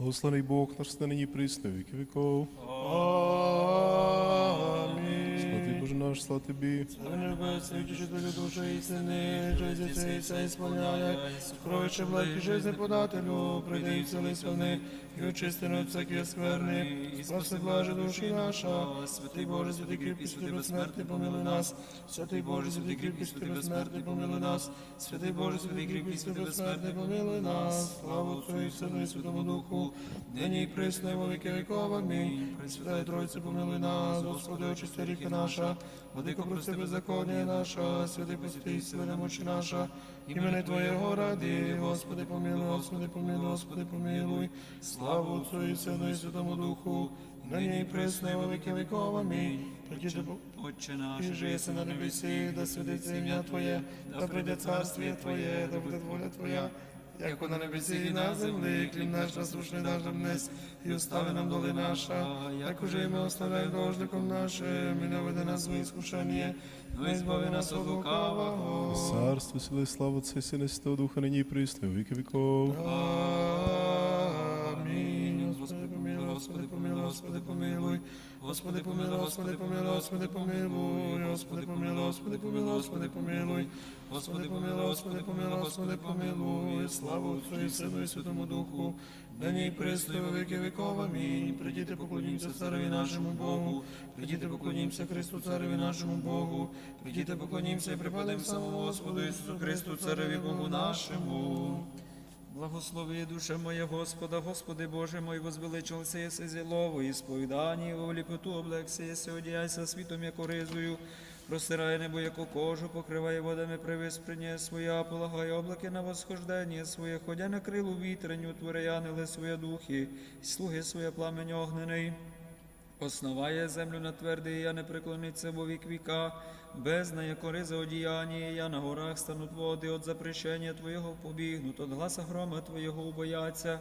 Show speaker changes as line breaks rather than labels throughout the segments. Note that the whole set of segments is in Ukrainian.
Благословений Бог наш на нині присне віки віков.
Амінь.
Боже наш, слава тобі.
Царь небесний, утішителю душі сини, жизнь цей все ісполняє, скроючи благі жизни подателю, прийди і цілий вони, і очисти от всякі скверни, спаси блаже душі наша. Святий Боже, святий кріпкий, святий безсмертний, помилуй нас. Святий Боже, святий кріпкий, святий безсмертний, помилуй нас. Святий Боже, святий кріпкий, святий безсмертний, помилуй нас. Слава Отцю і Сину Святому Духу, нині і присно, во віки віков. Амінь. Пресвятая Тройце, помилуй нас, Господи, очисти ріки наша, Владико, прости беззаконня наша, святий посвятий, сили немочі наша, імени Твоєго ради, Господи, помилуй, Господи, помилуй, Господи, помилуй, славу Отцю і Сину і Святому Духу, нині і пресне, велике во віки віков. Амінь. Прикиди,
Отче наш,
і жиєси на небесі, да святиться ім'я Твоє, да прийде царствіє Твоє, да буде воля Твоя, як на небесі і на землі, хліб наш насушний наш нам днес, і остави нам доли наша, як уже і ми оставляй должником нашим, і не веде нас в іскушення, но избави збави нас от лукавого.
Царство, сили, слава Отця і Сина і Святого Духа, нині і присно, віки віков.
Амінь. Помилуй, Господи, помилуй, Господи, помилуй. Господи, помилуй, Господи, помилуй, Господи, помилуй. Господи, помилуй, Господи, помилуй, Господи, помилуй. Господи, помилуй, Господи, помилуй, Отцю і Сину і Святому Духу. Нині і присно, і віки віков. Амінь. Придіти, поклонімося цареві нашому Богу. Придіти, поклонімося Христу, цареві нашому Богу. Придіти, поклонімося і припадемо самому Господу Ісусу Христу, цареві Богу нашому.
Благослови душа моя Господа, Господи Боже мой, возвеличился єси зілово, і сповідані, у ліпоту облекся єси, одіяйся світом, як оризою, простирай небо, яку кожу, покриває водами привиспрення своя, полагає облаки на восхождення своє, ходя на крилу вітреню, творяни, своє духи, слуги своє пламень огнений. Основає землю на твердий, я не преклониться во вік віка, бездна, як ориза одіяння, я на горах стануть води, от запрещення Твоєго побігнуть, от гласа грома Твоєго убояться.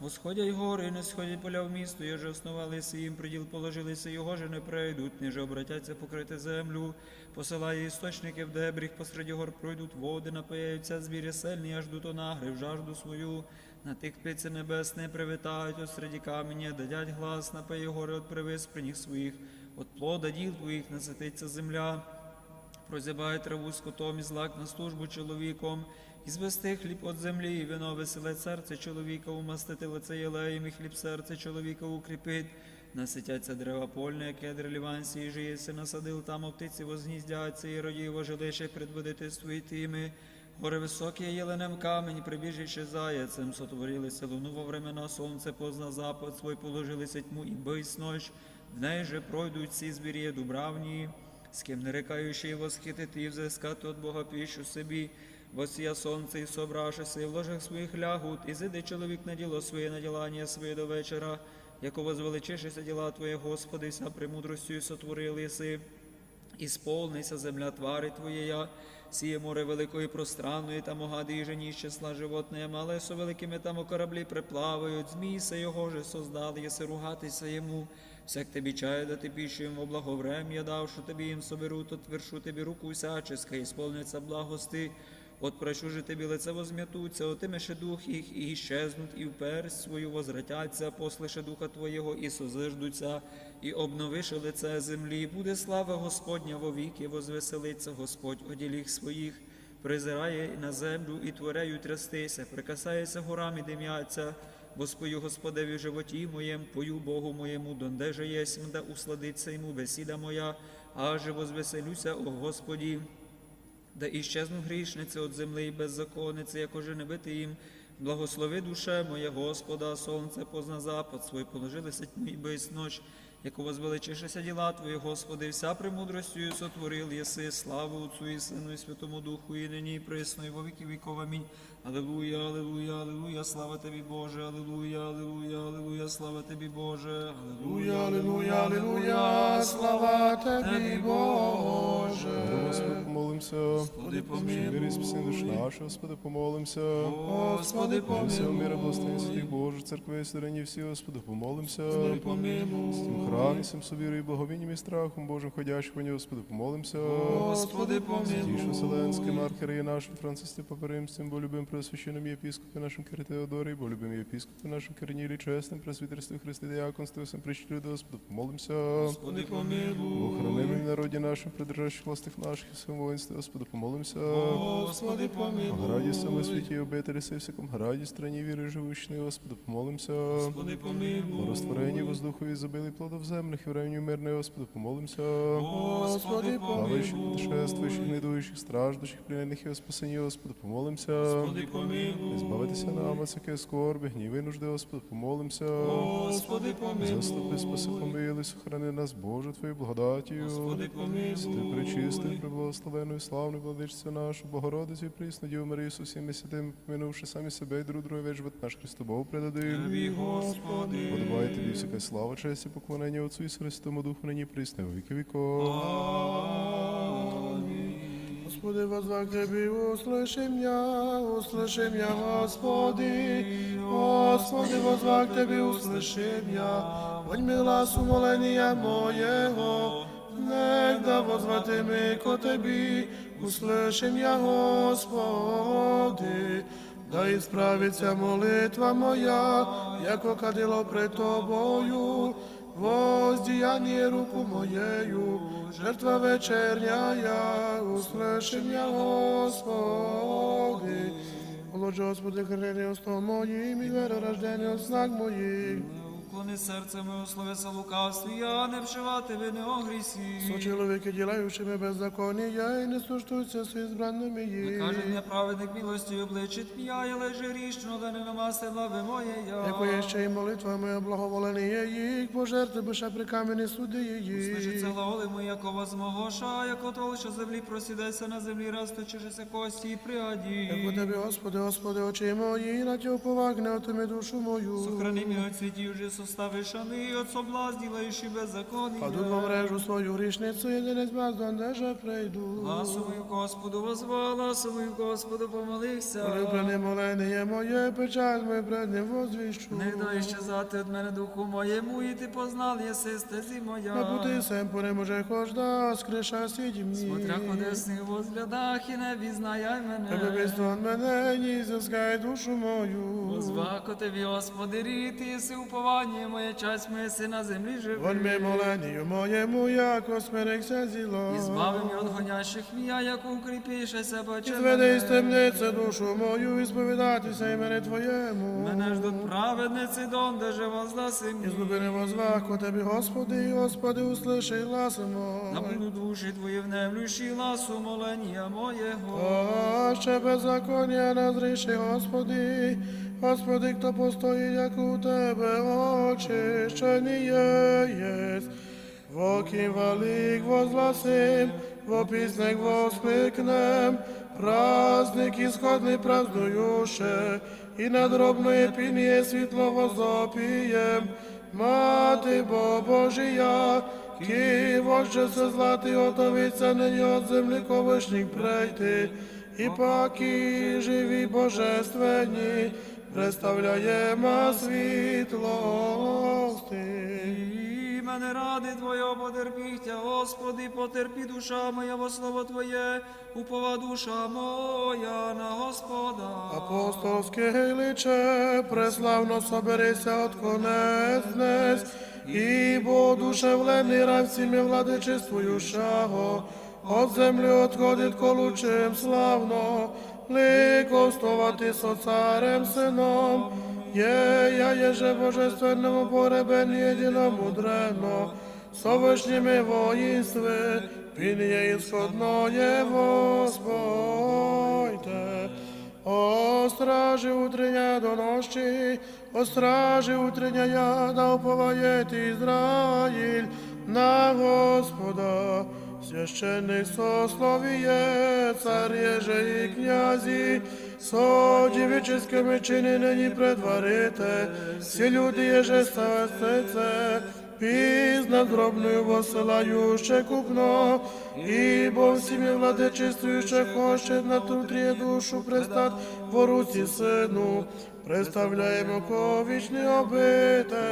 Восходять гори, не сходять поля в місто, я же основалися їм, приділ положилися, його же не прийдуть, ніж обратяться покрити землю, посилає істочники в дебріх, посеред гор пройдуть води, напияються звірі сильні, аж до нагри в жажду свою. На тих птиці небесне привітають, от середі каменя, дадять глас, напиє гори от привиспрених своїх, от плода діл твоїх насититься земля. Прозябає траву скотом і злак на службу чоловіком, і звести хліб от землі, і вино веселе серце чоловіка, умастити лице єлеєм, і хліб серце чоловіка укріпить. Наситяться дерева польне, кедр ліванці, і жиєси насадил, там птиці возгніздяться, і родіво жилище предводити свої тими. Гори високі єленем камінь, прибіжичи заяцем, сотворилися луну во времена, сонце позна запад свой, положилися тьму і бись ночь. В неї же пройдуть всі звірі дубравні, з ким не рекаючи восхитити і взискати от Бога піщу собі, восія сонце і собрашися, в ложах своїх лягут, і зиде чоловік на діло своє, на ділання своє до вечора, яко возвеличишися діла Твоє, Господи, вся премудростю сотворили єси. Ісполнися земля твари Твоєя, сіє море великої пространної, там огади і жені з числа животне, мале со великими там у кораблі приплавають, змійся його же создали, єси ругатися йому. Всяк тобі чає дати піщу їм во благоврем'я, давши тобі їм соберу, то твершу тобі руку всяческа, і сповниться благости. От прошу же тобі лице возм'ятуться, отимеше дух їх, і щезнуть, і вперсть свою возвратяться, послише духа Твоєго, і созиждуться, і обновише лице землі. Буде слава Господня вовіки, возвеселиться Господь оділіх своїх, призирає на землю і творею трястися, прикасається горам і дим'яться, бо спою Господеві животі моєм, пою Богу моєму, донде же єсмь, да усладиться йому бесіда моя, аже возвеселюся, о Господі. Да іщезну грішниці от землі і беззаконниці, як уже не бити їм. Благослови душе моя Господа, сонце позна запад свой, положилися тьмі і бись ноч, яку возвеличишися діла Твої, Господи, вся премудростю сотворил єси, славу Отцу і Сину і Святому Духу, і нині, і присно, і во віки віков. Амінь. Аллилуйя, аллилуйя, аллилуйя, слава Тобі, Боже, аллилуйя, аллилуйя, аллилуйя, слава Тобі, Боже, аллилуйя.
Аллилуйя, аллилуйя, слава Тобі, Боже.
Господи, помолимся.
Господи, помилуй.
Мирі спаси душ наша, Господи, помолимся.
Господи,
Всього мира, благословення святих Божих, церкви і всі, Господи, помолимся.
Господи, помилуй.
Всім собі і благовінням і страхом Божим ходящих в Господи, помолимся.
Господи, помилуй.
Тішу Вселенським архиереї нашим Францисті Паперимцем, бо любим пресвященним єпіскопі нашим Кири Теодорі, бо любим єпіскопі нашим Кирнілі, чесним, пресвітерстві Христи Діаконстві, всім причтю до Господи, помолимся.
Господи, помилуй.
Охорони в народі нашим, придержащих властих наших і своєму воїнстві, Господи, помолимся.
Господи, помилуй.
граді саме світі, обителі сей всяком граді, страні віри живущої, Господи, помолимся.
Господи, помилуй.
розтворенні воздухові забили плодов земних і в районі мирної, Господи, помолимся.
Господи, помилуй.
путешествуючих, недуючих, страждущих, пленних і о спасенні, Господи, помолимся.
Господи, помилуй.
Збавитися нам от всякої скорби, гніви, нужди, Господи, помолимся.
Господи, помилуй.
Заступи, спаси, помили, сохрани нас, Боже, Твоєю благодатію.
Господи, помилуй.
Ти причистий, преблагословеною, славною владичця нашу, Богородицю і присну Діву Марію з усіми святими, помінувши самі себе і друг друге весь живот наш предадим.
Тобі, Господи.
Подобає тобі всяка слава, честь і поклонення Отцу і Святому Духу, нині присне, у віки віков.
Господи, возвах Тебе, услыши меня, услыши меня, Господи. Господи, возвах Тебе, услыши меня. Подьми глаз умоления моего, негда возвати ми ко Тебі, услыши меня, Господи. Да ісправиться молитва моя, яко кадило пред Тобою, воздіяння руку моєю, жертва вечерняя, я меня, Господи. Володь, Господи, храни усто моїм і веророждення знак моїх.
Уклони серце моє, словеса лукавстві, я не вшивати ви не огрісі.
Со чоловіки, ділаючими беззаконня, і не суштуються з ізбранними їх.
Каже неправедник милості обличить я, я лежи річно, да не намасти лави моє я.
Яко є ще й молитва моя благоволення їх, пожерти биша при камені суди
Слышиться
їх.
глаголи мої, яко возмогоша, яко толща землі просідайся на землі, розточишися кості і пригаді.
Яко тебе, Господи, Господи, очі мої, на тього повагне, отими душу мою.
Сохрани мене от світі вже составишани, і от соблазн ділаючи беззаконня.
Паду во мрежу свою грішницю, єдине з де же прийду.
Гласовою Господу возвала, гласовою Господу помолився.
Улюблене молення моє, печаль моє пред ним возвіщу.
Не дай щезати від мене духу моєму, і ти познал, єси стезі моя.
На пути сем переможе хожда, скриша сіді мені.
Смотря ходесних возглядах і не візнаяй
Тебе
мене.
вистван мене, ні зискай душу мою.
Озвако тобі, Господи, ріти, єси уповання моє, часть моє си на землі
Вонь ми
живи.
моленію моєму, яко смирекся зіло.
І збави мені від гонящих мія, як укріпішеся, баче
Зведи із
мене.
темниці душу мою, і сповідатися імені Твоєму.
Мене ждуть праведниці, донде же воздаси
І
мені.
злюбини возвах ко Тобі, Господи, Господи, услиши глас мой.
буду душі твої внемлющі, ласу молення моєго.
О, ще беззаконня назріши, Господи, Господи, хто постоїть, як у Тебе очищені єсть. Воки велик возгласим, во піснях воскликнем, праздник ісходний празднуюше, і надробної пініє світло возопієм. Мати Бо Божія, ки вождє се злати отовиться нині от землі ковишніх прийти, і паки живі божественні, представляємо світлости.
І мене ради Твоє потерпіття, Господи, потерпі душа моя во слово Твоє, упова душа моя на Господа.
Апостольське личе, преславно соберися от конець днес, і бо душевлений рай всіми владичествую шаго, от землі отходить колучим славно, ликовствувати со царем сином, є я єже божественному поребені єдиному дрено, со вишніми воїнстви, він є ісходноє воспойте. О стражі утрення до ночі, о стражі утрення я да уповає Ізраїль на Господа. Священник сословіє, цар єже і князі, со дівіческими чини нині предварите, всі люди єже ставестеце, пізна дробною восилаюче купно, ібо всіми владичествуюче хоче на тутрі душу пристат в руці сину, представляємо ковічні обителі.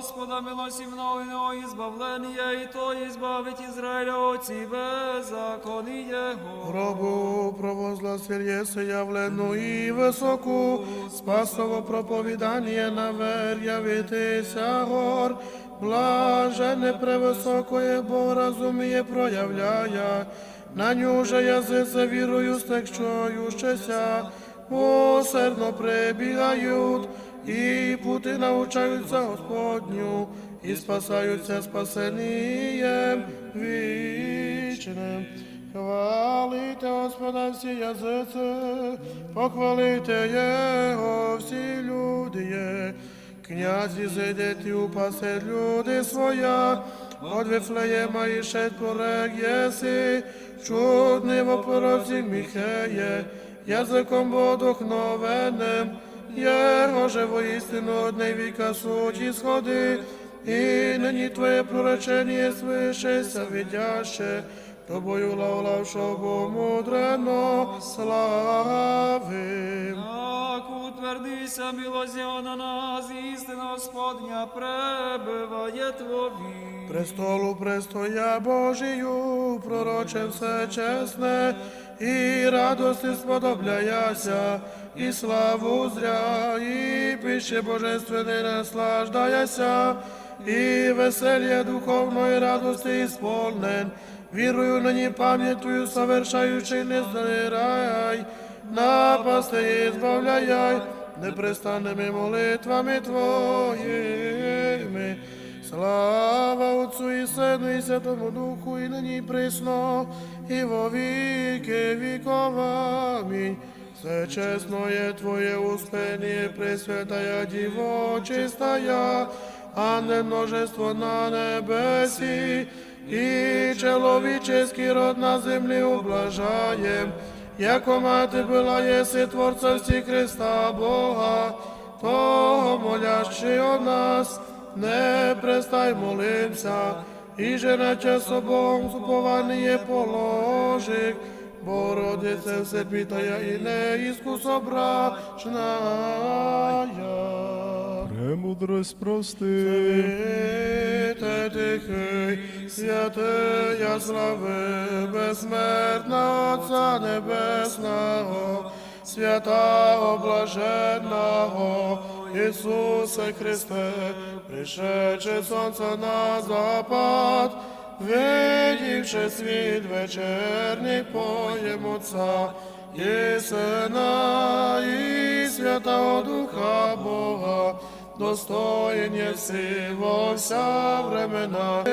Господа милосівного і збавлення, і то і збавить Ізраїля оці беззаконі Його.
Гробу провозгласил єси явлену і високу, спасово проповідання на вер явитися гор, блажене превисокое, бо розуміє проявляє, на ню же язице вірою стекчуючися, усердно прибігають, і пути навчаються Господню, і спасаються спасенієм вічним. Хвалите Господа всі язиці, похвалите Його всі люди є. Князі зайдете упасе люди своя, от Вифлеєма і шесть порек єси, чудний в опороці Міхеє, язиком бодохновенним, Його же od одне віка суть і сходи, і нині Твоє проречення свишеся видяще, Тобою лавлавшого мудрено славим.
Так утвердися, Його на нас, істина Господня пребиває Твові.
Престолу престоя Божию, пророче все чесне, і радости сподобляяся, і славу зря, і пище божественне наслаждаяся, і веселье духовної радости ісполнен, вірую нині пам'ятую, совершаючи не здирай, напасти і збавляй, непрестанними молитвами Твоїми. Слава Отцу і Сину і Святому Духу, і нині присно, і во віки віков. Амінь. Все чесно є Твоє успение, Пресвятая Діво, чистая, а не множество на небесі, і чоловіческий род на землі ублажаєм, яко мати була єси Творця всі Христа Бога, того молящий о нас, не престай молимся, і же на час обом супование положик, бо родиться все питая і не іскусобрачная.
Премудрость прости.
Святе тихий, святая слави, безсмертна Отця Небесного, святого блаженного, Ісусе Христе, пришедше сонце на запад, видівши світ вечерній поєм Отця, і Сина, і Святого Духа Бога, достоин єси во вся времена,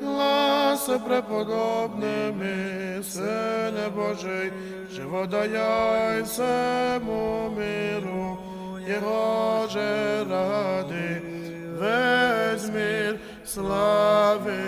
гласи преподобними, Сине Божий, живодаяй всему миру, Його же ради, весь мир славить.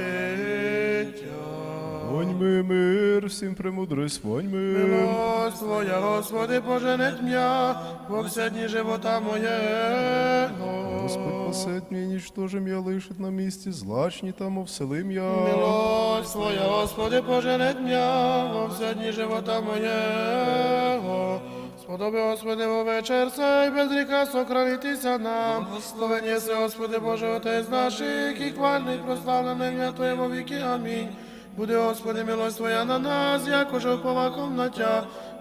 Воньми мир, всім премудрость, воньми.
Милость Твоя, Господи, поженет м'я во все дні живота моєго.
Господь посет мій, нічтожим я лишить на місці, злачні там вселим я.
Милость Твоя, Господи, поженет м'я во все дні живота моєго. Сподоби, Господи, во вечір цей, без гріха сохранитися нам. Благословення се, Господи, Боже, Отець наших, і хвальний, прославлений ім'я Твоє во віки. Амінь. Буде, Господи, милость Твоя на нас, як уже вповаком на.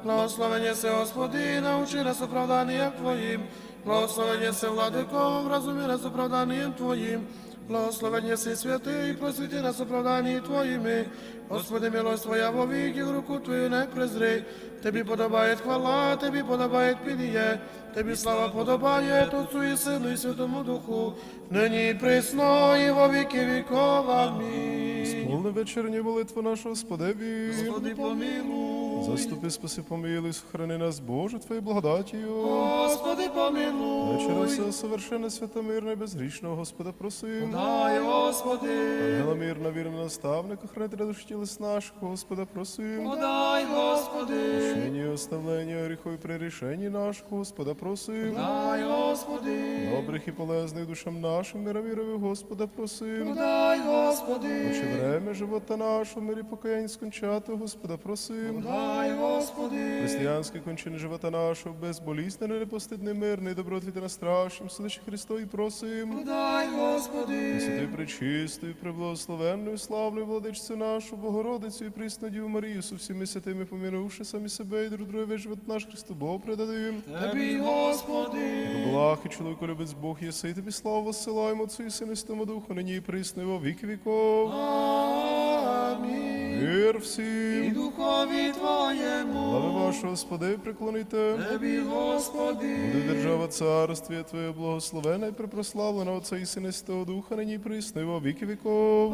Благословення се, Господи, научи нас оправданням Твоїм. Благословення се, владико, вразумі нас оправданням Твоїм. Благословення си святий, просвіти нас оправданні Твоїми. Господи, милость Твоя во віки, в руку Твою не презри. Тобі подобає хвала, Тобі подобає пініє, Тобі слава подобає Отцу і Сину і Святому Духу, нині і присно і во віки віков. Амінь.
Повне вечірнє молитва наша Господеві.
Господи, помилуй.
Заступи, спаси, помилуй, сохрани нас, Боже, Твоєю благодатію.
Господи, помилуй.
Через все совершенне святомирне, безгрішного Господа просим.
Дай, Господи.
Ангела мирна, вірна наставника, хранителя душі тілес наших, Господа просим.
Дай, Господи.
Прощення і оставлення гріхов і прирішення наших, Господа просим.
Дай, Господи.
Добрих і полезних душам нашим, мира вірові, Господа просим.
Дай, Господи.
Очі время живота нашого, мирі покаянь скончати, Господа просим.
Дай, Господи.
Християнські кончини живота нашого, безболісний, непостидний, мирний, добротвіти на страшнім, селищі Христові просим.
Дай, Господи.
Святий пречистою, преблагословенною, славною владичцю нашу, Богородицю і присну Діву Марію, со всіми святими помінувши самі себе і друг друге весь живот наш Христу Богу предадим.
Тобі, Господи.
Благ і чоловіку любець Бог єси, тобі славу посилаємо Отцю і Сину і Святому Духу, нині і присно, і во віки віков.
Амінь.
Мир всім.
І духові Твоєму.
Слави вашого Господи, приклоните.
Тобі, Господи.
Буде держава царствія Твоє благословена і припрославлена Отця і Сина і Святого Духа, нині і присно, і во віки віков.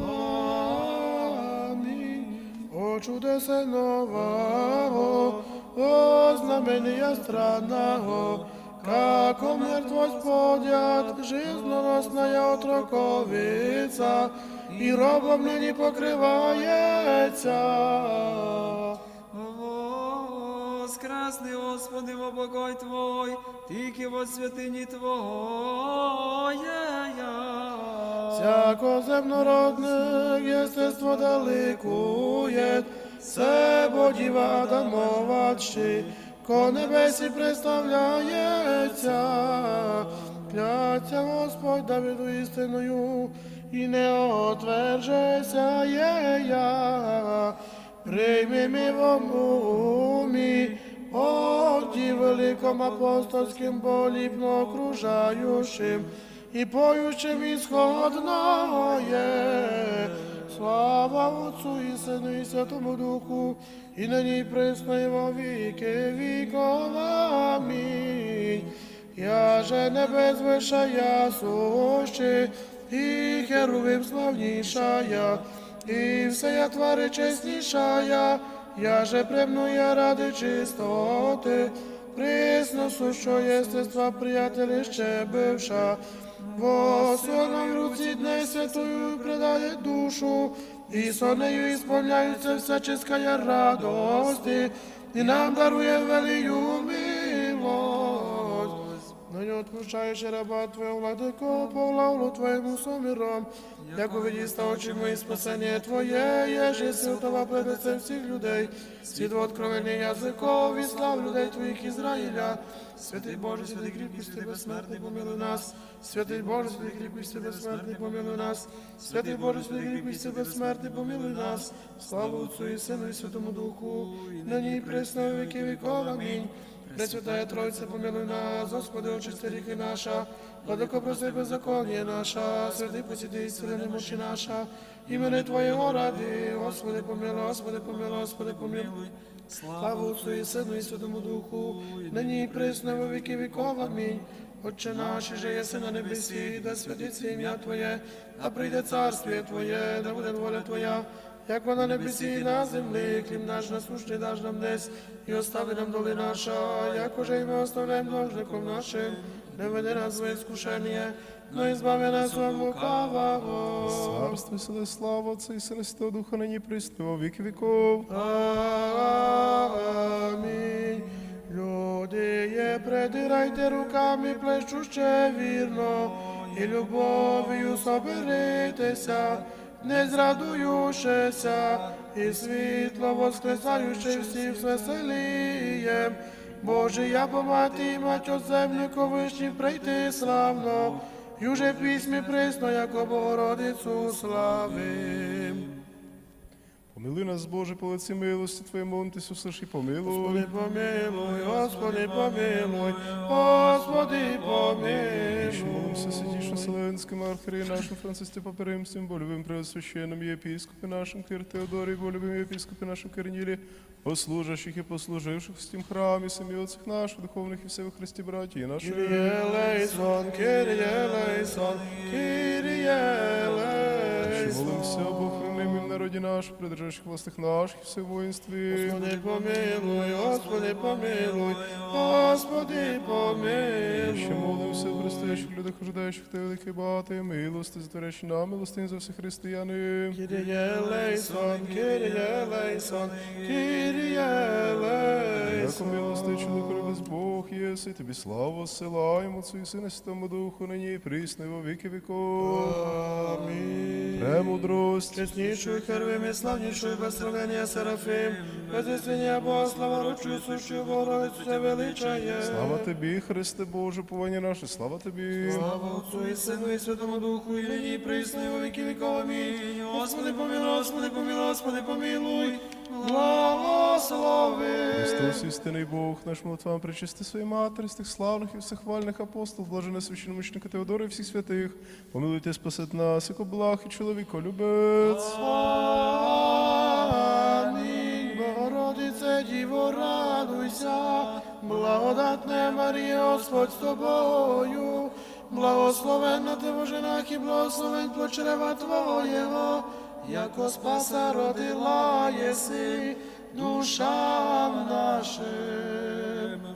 Амінь. О чудесе нового, о знамения странного, како мертвость подят, жизноносная отроковица, і робом нині покривається.
Воскресни, Господи, во покой Твой, тільки во святині Твоєя.
Всяко земнородне єстество далекує, Себо діва Адамова чи, ко небесі представляється. Кляться Господь Давиду істиною, і не отвержеся є я. Прийми ми в умі, Оді великом апостольським поліпно окружаючим, і поючим ісходно є. Слава Отцу і Сину і Святому Духу, і нині і присно, во віки віков. Амінь. Я же небес вишая сущи, і херувим славнішая, і все я твари чеснішая, я же премнує ради чистоти, присно сущого єстества, приятелі ще бивша, во сонній руці дне святою предає душу, і сонею ісполняються всяческая радости, і нам дарує велию милость. Но не отпущаєш раба Твоего, владыко, по лавлу Твоему сумиром, як увидіста очі мої спасення Твоє, єже святова пледеце всіх людей, світло откровення язиков і слав людей Твоїх Ізраїля. Святий Боже, святий кріпкий, безсмертний, помилуй нас. Святий Боже, святий кріпкий, безсмертний, помилуй нас. Святий Боже, святий кріпкий, безсмертний, помилуй нас. Слава Отцу і Сину і Святому Духу, нині і присно, і віки віков. Амінь. Пресвятая Тройця, помилуй нас, Господи, очисти ріки наша, владико прости беззаконня наша, святий посіди, ісцели немощі наша, імени Твоєго ради, Господи, помилуй, Господи, помилуй, Господи, помилуй. Слава Отцу і Сину і Святому Духу, нині і присно, во віки віков. Амінь. Отче наш, же єси на небесі, да святиться ім'я Твоє, да прийде царствіє Твоє, да буде воля Твоя, як вона на небесі і на землі, хліб наш насущний даж нам десь, і остави нам доли наша, як уже і ми оставляємо должником нашим, не веди нас в іскушення, но і збави нас від лукавого.
Царство, сили, слава Отця і Сина Святого Духа, нині і присно, і во віки віков.
Амінь. Люди є, придирайте руками, плещуще вірно, і любов'ю соберитеся, не зрадуючися, і світло воскресаючи всіх веселієм. Боже, я помати і мать от землю ковишні прийти славно, і уже в письмі присно, як Богородицю славим.
Помилуй нас, Боже, по лиці милості Твоєї молитись, услыши, помилуй.
Господи, помилуй, Господи, помилуй, Господи,
Ще
помилуй.
молимося святішим Вселенським архіреї нашим Францисті Паперимцем, бо любим преосвященним єпіскопі нашим Кир Теодорі, бо любим єпіскопі нашим Кирнілі, послужащих і послуживших в тім храмі, самі отцях наших, духовних і всіх Христі браті і наших.
Kyrie eleison, Kyrie eleison, Kyrie
Що молимося. Бог народі наш, придержащих властих наших, все воїнстві.
Господи, помилуй, Господи, помилуй, Господи, помилуй.
Ще молимося в християчих людях, ожидаючих те великий багатий, милости, затворящі нам, милостині за всіх християни.
Киріє лейсон, Киріє лейсон, Киріє
Яко милости, чоловік без Бог єси, тобі славу силаємо, Отцю і Сина, Святому Духу, нині і присно, і во віки віков.
Амінь.
Премудрость,
Чеснішою хервим і славнішою без сравнення Серафим, без істиння Бога, слава рочою сущою Богородицю Тебе величає.
слава тобі, Христе Боже, повання наше, слава тобі.
Слава Отцу і Сину і Святому Духу, і нині і присно, і во віки віков. Амінь. Господи, помилуй, Господи, помилуй, Господи, помилуй. Благослови.
Христос, істинний Бог, наш молитвам причисти своїй матері, з тих славних і всехвальних апостол, блажене священномучника Теодора і всіх святих. Помилуйте, спасет нас, яко благ і чоловіко любець.
Амінь. Діво, радуйся, благодатне Марія, Господь з тобою, благословенна ти в женах і благословен плод чрева Твоєго, яко спаса родила єси душам нашим.